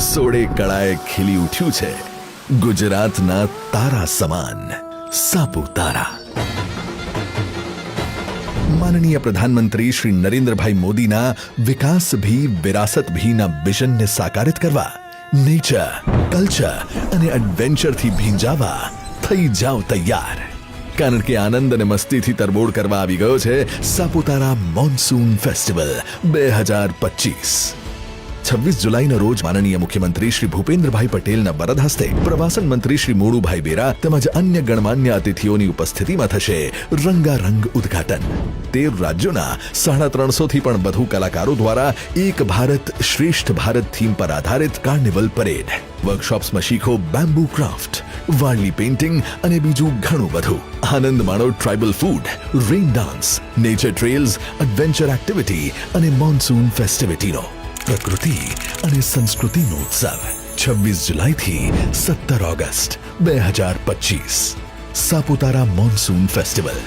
સોળે કળાએ ખીલી ઉઠ્યું છે. ગુજરાતના તારા સમાન, સાપુતારા. માનનીય પ્રધાનમંત્રી શ્રી નરેન્દ્રભાઈ મોદીના વિકાસ ભી, વિરાસત ભીના વિઝનને સાકારિત કરવા, નેચર, કલ્ચર અને એડવેન્ચરથી ભીંજાવા થઈ જાઓ તૈયાર. કારણ કે આનંદ અને મસ્તીથી તરબોળ કરવા આવી ગયો છે સાપુતારા મોન્સૂન ફેસ્ટિવલ બે હજાર પચીસ. છવ્વીસ જુલાઈના રોજ માનનીય મુખ્યમંત્રી શ્રી ભૂપેન્દ્રભાઈ પટેલના વરદ હસ્તે પ્રવાસન મંત્રી શ્રી મોડુભાઈ બેરા તેમજ અન્ય ગણમાન્ય અતિથિઓની ઉપસ્થિતિમાં થશે રંગારંગ ઉદ્ઘાટન. તેર રાજ્યોના સાડા ત્રણસો થી પણ વધુ કલાકારો દ્વારા એક ભારત શ્રેષ્ઠ ભારત થીમ પર આધારિત કાર્નિવલ પરેડ વર્કશોપ્સમાં શીખો બેમ્બુ ક્રાફ્ટ વાર્લી પેઇન્ટિંગ અને બીજું ઘણું બધું આનંદ માણો tribal food, rain dance, nature trails adventure activity અને મોન્સૂન ફેસ્ટિવિટીનો. પ્રકૃતિ અને સંસ્કૃતિનો ઉત્સવ છવ્વીસ જુલાઈથી સત્તર ઓગસ્ટ બે હજાર પચીસ. Saputara monsoon festival.